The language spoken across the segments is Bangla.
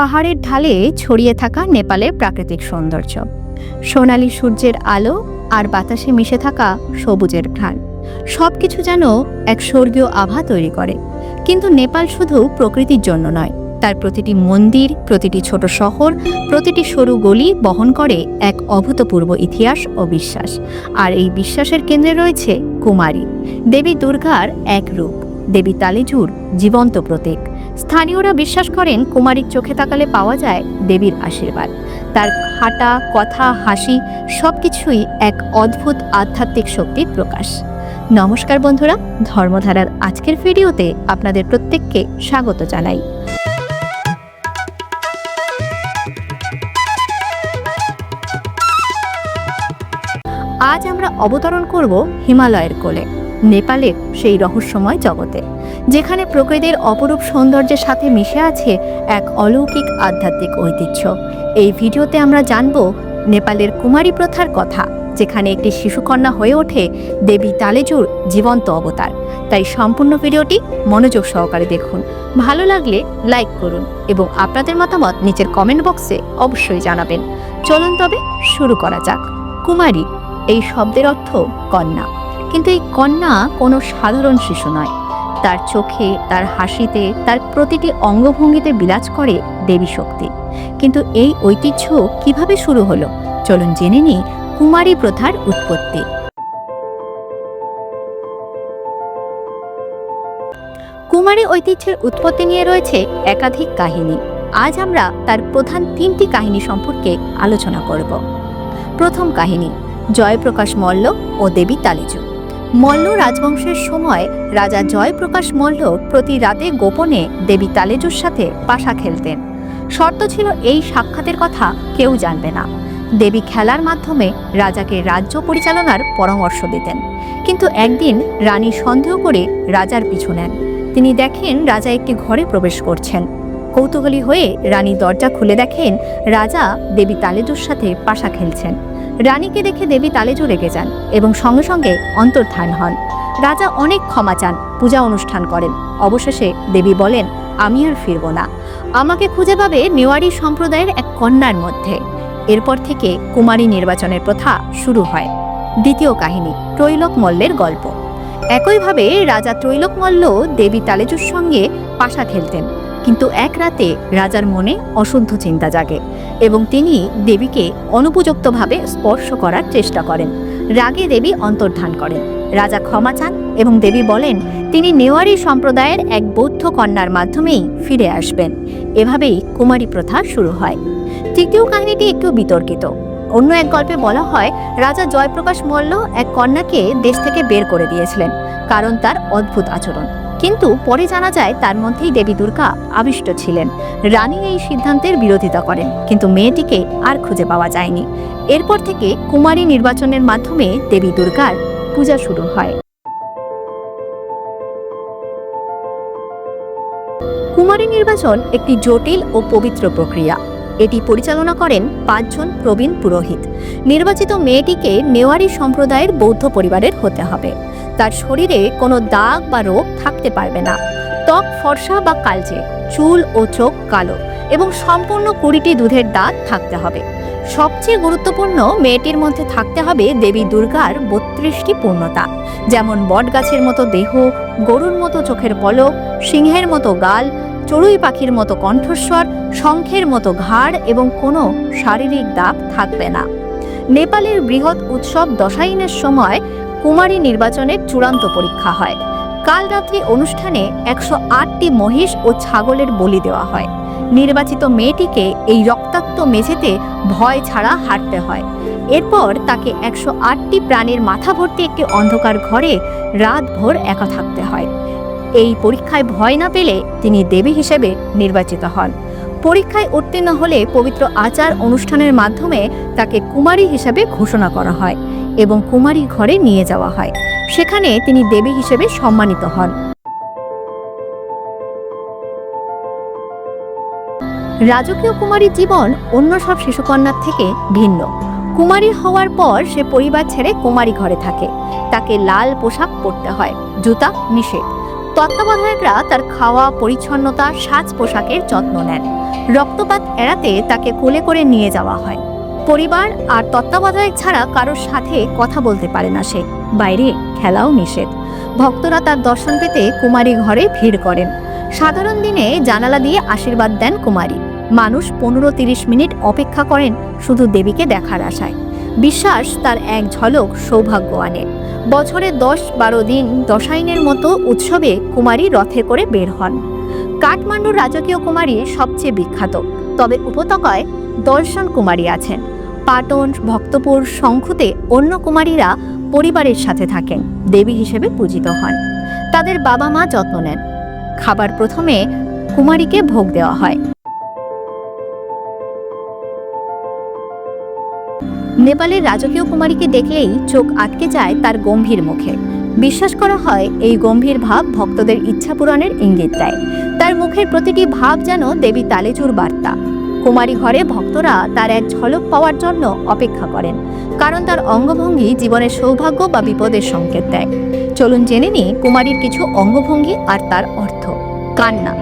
পাহাড়ের ঢালে ছড়িয়ে থাকা নেপালের প্রাকৃতিক সৌন্দর্য। সোনালি সূর্যের আলো আর বাতাসে মিশে থাকা সবুজের ঘ্রাণ। সব কিছু যেন এক স্বর্গীয় আভা তৈরি করে। কিন্তু নেপাল শুধু প্রকৃতির জন্য নয়, তার প্রতিটি মন্দির, প্রতিটি ছোট শহর, প্রতিটি সরু গলি বহন করে এক অভূতপূর্ব ইতিহাস ও বিশ্বাস। আর এই বিশ্বাসের কেন্দ্রে রয়েছে কুমারী। দেবী দুর্গার এক রূপ। দেবী তালিজুর জীবন্ত প্রতীক। স্থানীয়রা বিশ্বাস করেন কুমারীর চোখে তাকালে পাওয়া যায় দেবীর আশীর্বাদ। তার হাঁটা, কথা, হাসি সব কিছুই এক অদ্ভুত আধ্যাত্মিক শক্তির প্রকাশ। নমস্কার বন্ধুরা, ধর্মধারার আজকের ভিডিওতে আপনাদের প্রত্যেককে স্বাগত জানাই। আজ আমরা অবতরণ করব হিমালয়ের কোলে, নেপালের সেই রহস্যময় জগতে। যেখানে প্রকৃতির অপরূপ সৌন্দর্যের সাথে মিশে আছে এক অলৌকিক আধ্যাত্মিক ঐতিহ্য। এই ভিডিওতে আমরা জানব নেপালের কুমারী প্রথার কথা, যেখানে একটি শিশুকন্যা হয়ে ওঠে দেবী তালেজুর জীবন্ত অবতার। তাই সম্পূর্ণ ভিডিওটি মনোযোগ সহকারে দেখুন। ভালো লাগলে লাইক করুন এবং আপনাদের মতামত নিচের কমেন্ট বক্সে অবশ্যই জানাবেন। চলুন তবে শুরু করা যাক। কুমারী, এই শব্দের অর্থ কন্যা। কিন্তু এই কন্যা কোনো সাধারণ শিশু নয়। তার চোখে, তার হাসিতে, তার প্রতিটি অঙ্গভঙ্গিতে বিরাজ করে দেবী শক্তি। কিন্তু এই ঐতিহ্য কীভাবে শুরু হলো? চলুন জেনে নিই কুমারী প্রথার উৎপত্তি। কুমারী ঐতিহ্যের উৎপত্তি নিয়ে রয়েছে একাধিক কাহিনী। আজ আমরা তার প্রধান তিনটি কাহিনী সম্পর্কে আলোচনা করব। প্রথম কাহিনী, জয়প্রকাশ মল্ল ও দেবী তালিজু। মল্ল রাজবংশের সময় রাজা জয়প্রকাশ মল্ল প্রতি রাতে গোপনে দেবী তালেজুর সাথে পাশা খেলতেন। শর্ত ছিল এই সাক্ষাতের কথা কেউ জানবে না। দেবী খেলার মাধ্যমে রাজাকে রাজ্য পরিচালনার পরামর্শ দিতেন। কিন্তু একদিন রানী সন্দেহ করে রাজার পিছু নেন। তিনি দেখেন রাজা একটি ঘরে প্রবেশ করছেন। কৌতূহলী হয়ে রানী দরজা খুলে দেখেন রাজা দেবী তালেজুর সাথে পাশা খেলছেন। রানীকে দেখে দেবী তালেজু রেগে যান এবং সঙ্গে সঙ্গে অন্তর্ধান হন। রাজা অনেক ক্ষমা চান, পূজা অনুষ্ঠান করেন। অবশেষে দেবী বলেন, আমি আর ফিরব না। আমাকে খুঁজে পাবে নেওয়ারি সম্প্রদায়ের এক কন্যার মধ্যে। এরপর থেকে কুমারী নির্বাচনের প্রথা শুরু হয়। দ্বিতীয় কাহিনী, ত্রৈলোক মল্লের গল্প। একইভাবে রাজা ত্রৈলোক মল্ল দেবী তালেজুর সঙ্গে পাশা খেলতেন। কিন্তু এক রাতে রাজার মনে অশুদ্ধ চিন্তা জাগে এবং তিনি দেবীকে অনুপযুক্তভাবে স্পর্শ করার চেষ্টা করেন। রাগে দেবী অন্তর্ধান করেন। রাজা ক্ষমা চান এবং দেবী বলেন, তিনি নেওয়ারি সম্প্রদায়ের এক বৌদ্ধ কন্যার মাধ্যমেই ফিরে আসবেন। এভাবেই কুমারী প্রথা শুরু হয়। তৃতীয় কাহিনীটি একটু বিতর্কিত। অন্য এক গল্পে বলা হয়, রাজা জয়প্রকাশ মল্ল এক কন্যাকে দেশ থেকে বের করে দিয়েছিলেন, কারণ তার অদ্ভুত আচরণ। কিন্তু পরে জানা যায়, তার মধ্যেই দেবী দুর্গা আবিষ্ট ছিলেন। রানী এই সিদ্ধান্তের বিরোধিতা করেন, কিন্তু মেয়েটিকে আর খুঁজে পাওয়া যায়নি। এরপর থেকে কুমারী নির্বাচনের মাধ্যমে দেবী দুর্গার পূজা শুরু হয়। কুমারী নির্বাচন একটি জটিল ও পবিত্র প্রক্রিয়া। এটি পরিচালনা করেন পাঁচজন প্রবীণ পুরোহিত। নির্বাচিত মেয়েটিকে নেওয়ারি সম্প্রদায়ের বৌদ্ধ পরিবারের হতে হবে। তার শরীরে কোনো দাগ বা রোগ থাকতে পারবে না। ত্বক ফর্সা বা কালচে, চুল ও চোখ কালো এবং সম্পূর্ণ কুড়িটি দুধের দাঁত থাকতে হবে। সবচেয়ে গুরুত্বপূর্ণ মেয়েটির মধ্যে থাকতে হবে দেবী দুর্গার বত্রিশটি পূর্ণতা, যেমন বটগাছের মতো দেহ, গরুর মতো চোখের পলক, সিংহের মতো গাল চড়ুই পাখির মতো কণ্ঠস্বর, শঙ্খের মতো ঘাড় এবং কোনো শারীরিক দাগ থাকবে না। নেপালের বৃহৎ উৎসব দশাইনের সময় কুমারী নির্বাচনের চূড়ান্ত পরীক্ষা হয়। কাল রাত্রি অনুষ্ঠানে একশো আটটি মহিষ ও ছাগলের বলি দেওয়া হয়। নির্বাচিত মেয়েটিকে এই রক্তাক্ত মেঝেতে ভয় ছাড়া হাঁটতে হয়। এরপর তাকে একশো আটটি প্রাণীর মাথা ভর্তি একটি অন্ধকার ঘরে রাতভর একা থাকতে হয়। এই পরীক্ষায় ভয় না পেলে তিনি দেবী হিসেবে নির্বাচিত হন। পরীক্ষায় উত্তীর্ণ হলে পবিত্র আচার অনুষ্ঠানের মাধ্যমে তাকে কুমারী হিসেবে ঘোষণা করা হয় এবং কুমারী ঘরে নিয়ে যাওয়া হয়। সেখানে তিনি দেবী হিসেবে সম্মানিত হন। রাজকীয় কুমারীর জীবন অন্য সব শিশুকন্যার থেকে ভিন্ন। কুমারী হওয়ার পর সে পরিবার ছেড়ে কুমারী ঘরে থাকে। তাকে লাল পোশাক পরতে হয়, জুতা নিষেধ। তত্ত্বাবধায়করা তার খাওয়া, পরিচ্ছন্নতা সাজ পোশাকের যত্ন নেন। রক্তপাত এড়াতে তাকে কোলে করে নিয়ে যাওয়া হয়। পরিবার আর তত্ত্বাবধায়ক ছাড়া কারোর সাথে কথা বলতে পারে না সে। বাইরে খেলাও নিষেধ। ভক্তরা তার দর্শন পেতে কুমারী ঘরে ভিড় করেন। সাধারণ দিনে জানালা দিয়ে আশীর্বাদ দেন কুমারী। মানুষ পনেরো তিরিশ মিনিট অপেক্ষা করেন শুধু দেবীকে দেখার আশায়। বিশ্বাস তার এক ঝলক সৌভাগ্য আনে। বছরে দশ বারো দিন দশাইনের মতো উৎসবে কুমারী রথে করে বের হন। কাঠমান্ডুর রাজকীয় কুমারী সবচেয়ে বিখ্যাত। তবে উপত্যকায় দর্শন কুমারী আছেন। পাটন, ভক্তপুর শঙ্খুতে অন্য কুমারীরা পরিবারের সাথে থাকেন, দেবী হিসেবে পূজিত হন। তাদের বাবা মা যত্ন নেন। খাবার প্রথমে কুমারীকে ভোগ দেওয়া হয়। নেপালের রাজকীয় কুমারীকে দেখলেই চোখ আটকে যায় তার গম্ভীর মুখে। বিশ্বাস করা হয়, এই গম্ভীর ভাব ভক্তদের ইচ্ছা পূরণের ইঙ্গিত দেয়। তার মুখের প্রতিটি ভাব যেন দেবী তালেচুর বার্তা। কুমারী ঘরে ভক্তরা তার এক ঝলক পাওয়ার জন্য অপেক্ষা করেন, কারণ তার অঙ্গভঙ্গি জীবনের সৌভাগ্য বা বিপদের সংকেত দেয়। চলুন জেনে নিই কুমারীর কিছু অঙ্গভঙ্গি আর তার অর্থ। কান্না।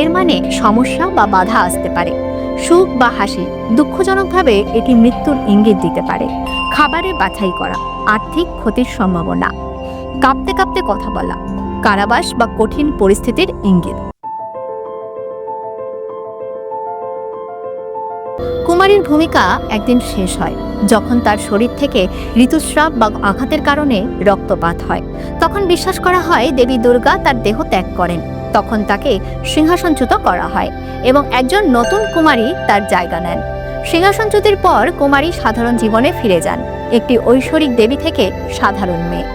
এর মানে সমস্যা বা বাধা আসতে পারে। সুখ বা হাসি দুঃখজনকভাবে এটি মৃত্যুর ইঙ্গিত দিতে পারে। খাবারে বাছাই করা, আর্থিক ক্ষতির সম্ভাবনা। কাঁপতে কাঁপতে কথা বলা, কারাবাস বা কঠিন পরিস্থিতির ইঙ্গিত। কুমারীর ভূমিকা একদিন শেষ হয়, যখন তার শরীর থেকে ঋতুস্রাব বা আঘাতের কারণে রক্তপাত হয়। তখন বিশ্বাস করা হয় দেবী দুর্গা তার দেহ ত্যাগ করেন। তখন তাকে সিংহাসনচ্যুত করা হয় এবং একজন নতুন কুমারী তার জায়গা নেন। সিংহাসনচ্যুতির পর কুমারী সাধারণ জীবনে ফিরে যান। একটি ঐশ্বরিক দেবী থেকে সাধারণ মেয়ে।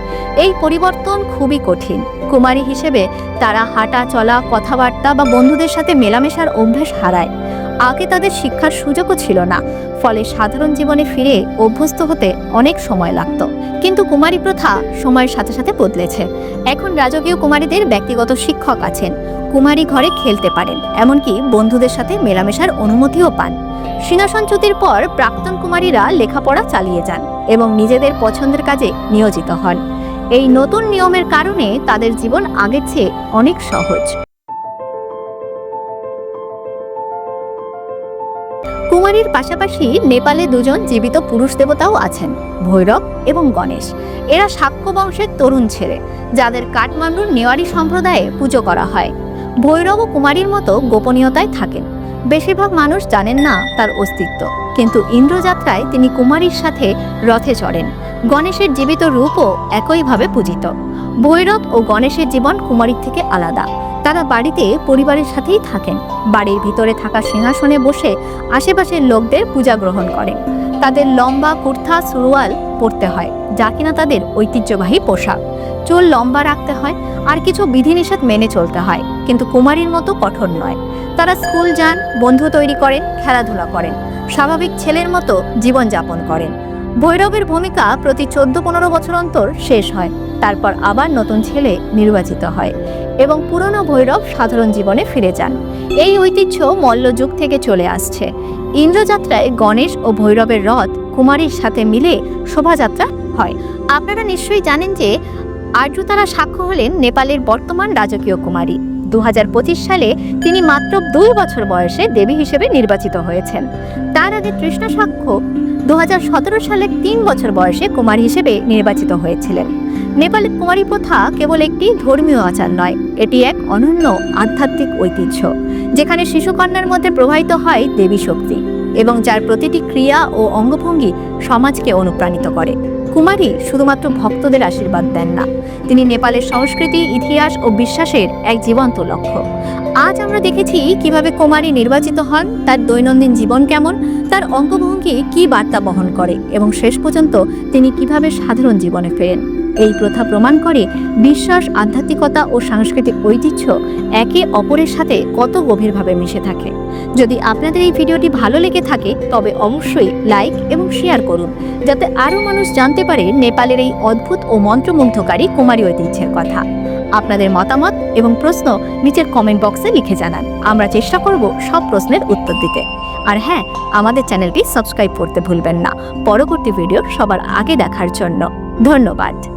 এই পরিবর্তন খুবই কঠিন। কুমারী হিসেবে তারা হাঁটা, চলা, কথাবার্তা বা বন্ধুদের সাথে মেলামেশার অভ্যেস হারায়। আগে তাদের শিক্ষার সুযোগও ছিল না। ফলে সাধারণ জীবনে ফিরে অভ্যস্ত হতে অনেক সময় লাগত। কিন্তু কুমারী প্রথা সময়ের সাথে সাথে বদলেছে। এখন রাজকীয় কুমারীদের ব্যক্তিগত শিক্ষক আছেন। কুমারী ঘরে খেলতে পারেন, এমনকি বন্ধুদের সাথে মেলামেশার অনুমতিও পান। সিংহাসনচ্যুতির পর প্রাক্তন কুমারীরা লেখাপড়া চালিয়ে যান। এবং নিজেদের পছন্দের কাজে নিয়োজিত হন। এই নতুন নিয়মের কারণে তাদের জীবন আগের চেয়ে অনেক সহজ। কুমারীর পাশাপাশি নেপালে দুজন জীবিত পুরুষ দেবতাও আছেন, ভৈরব এবং গণেশ। এরা শাক্য বংশের তরুণ ছেলে, যাদের কাঠমান্ডুর নেওয়ারি সম্প্রদায়ে পুজো করা হয়। ভৈরব ও কুমারীর মতো গোপনীয়তায় থাকেন। বেশিরভাগ মানুষ জানেন না তার অস্তিত্ব। কিন্তু ইন্দ্রযাত্রায় তিনি কুমারীর সাথে রথে চড়েন। গণেশের জীবিত রূপও একইভাবে পূজিত। ভৈরব ও গণেশের জীবন কুমারীর থেকে আলাদা। তারা বাড়িতে পরিবারের সাথেই থাকেন। বাড়ির ভিতরে থাকা সিংহাসনে বসে আশেপাশের লোকদের পূজা গ্রহণ করেন। তাদের লম্বা কুর্তা সুরওয়াল পরতে হয়, যা কিনা তাদের ঐতিহ্যবাহী পোশাক। চুল লম্বা রাখতে হয় আর কিছু বিধিনিষেধ মেনে চলতে হয়, কিন্তু কুমারীর মতো কঠোর নয়। তারা স্কুল যান, বন্ধু তৈরি করেন, খেলাধুলা করেন, স্বাভাবিক ছেলের মতো জীবনযাপন করেন। ভৈরবের ভূমিকা প্রতি চোদ্দ পনেরো বছর অন্তর শেষ হয়। তারপর আবার নতুন ছেলে নির্বাচিত হয় এবং পুরনো ভৈরব সাধারণ জীবনে ফিরে যান। এই ঐতিহ্য মল্লযুগ থেকে চলে আসছে। ইন্দ্রযাত্রায় গণেশ ও ভৈরবের রথ কুমারীর সাথে মিলে শোভাযাত্রা হয়। আপনারা নিশ্চয়ই জানেন যে আর্যতারা সাক্ষ্য হলেন নেপালের বর্তমান রাজকীয় কুমারী। দু হাজার পঁচিশ সালে তিনি মাত্র দুই বছর বয়সে দেবী হিসেবে নির্বাচিত হয়েছেন। তার আগে তৃষ্ণা সাক্ষ্য দু হাজার সতেরো সালে তিন বছর বয়সে কুমারী হিসেবে নির্বাচিত হয়েছিলেন। নেপালের কুমারী প্রথা কেবল একটি ধর্মীয় আচার নয়, এটি এক অনন্য আধ্যাত্মিক ঐতিহ্য, যেখানে শিশুকন্যার মধ্যে প্রবাহিত হয় দেবী শক্তি এবং যার প্রতিটি ক্রিয়া ও অঙ্গভঙ্গি সমাজকে অনুপ্রাণিত করে। কুমারী শুধুমাত্র ভক্তদের আশীর্বাদ দেন না, তিনি নেপালের সংস্কৃতি, ইতিহাস ও বিশ্বাসের এক জীবন্ত লক্ষ্য। আজ আমরা দেখেছি কীভাবে কুমারী নির্বাচিত হন, তার দৈনন্দিন জীবন কেমন, তার অঙ্গভঙ্গি কি বার্তা বহন করে এবং শেষ পর্যন্ত তিনি কীভাবে সাধারণ জীবনে ফেরেন। এই প্রথা প্রমাণ করে বিশ্বাস, আধ্যাত্মিকতা ও সাংস্কৃতিক ঐতিহ্য একে অপরের সাথে কত গভীরভাবে মিশে থাকে। যদি আপনাদের এই ভিডিওটি ভালো লেগে থাকে, তবে অবশ্যই লাইক এবং শেয়ার করুন, যাতে আরও মানুষ জানতে পারে নেপালের এই অদ্ভুত ও মন্ত্রমুগ্ধকারী কুমারী ঐতিহ্যের কথা। আপনাদের মতামত এবং প্রশ্ন নিচের কমেন্ট বক্সে লিখে জানান। আমরা চেষ্টা করব সব প্রশ্নের উত্তর দিতে। আর হ্যাঁ আমাদের চ্যানেলটি সাবস্ক্রাইব করতে ভুলবেন না। পরবর্তী ভিডিও সবার আগে দেখার জন্য। ধন্যবাদ।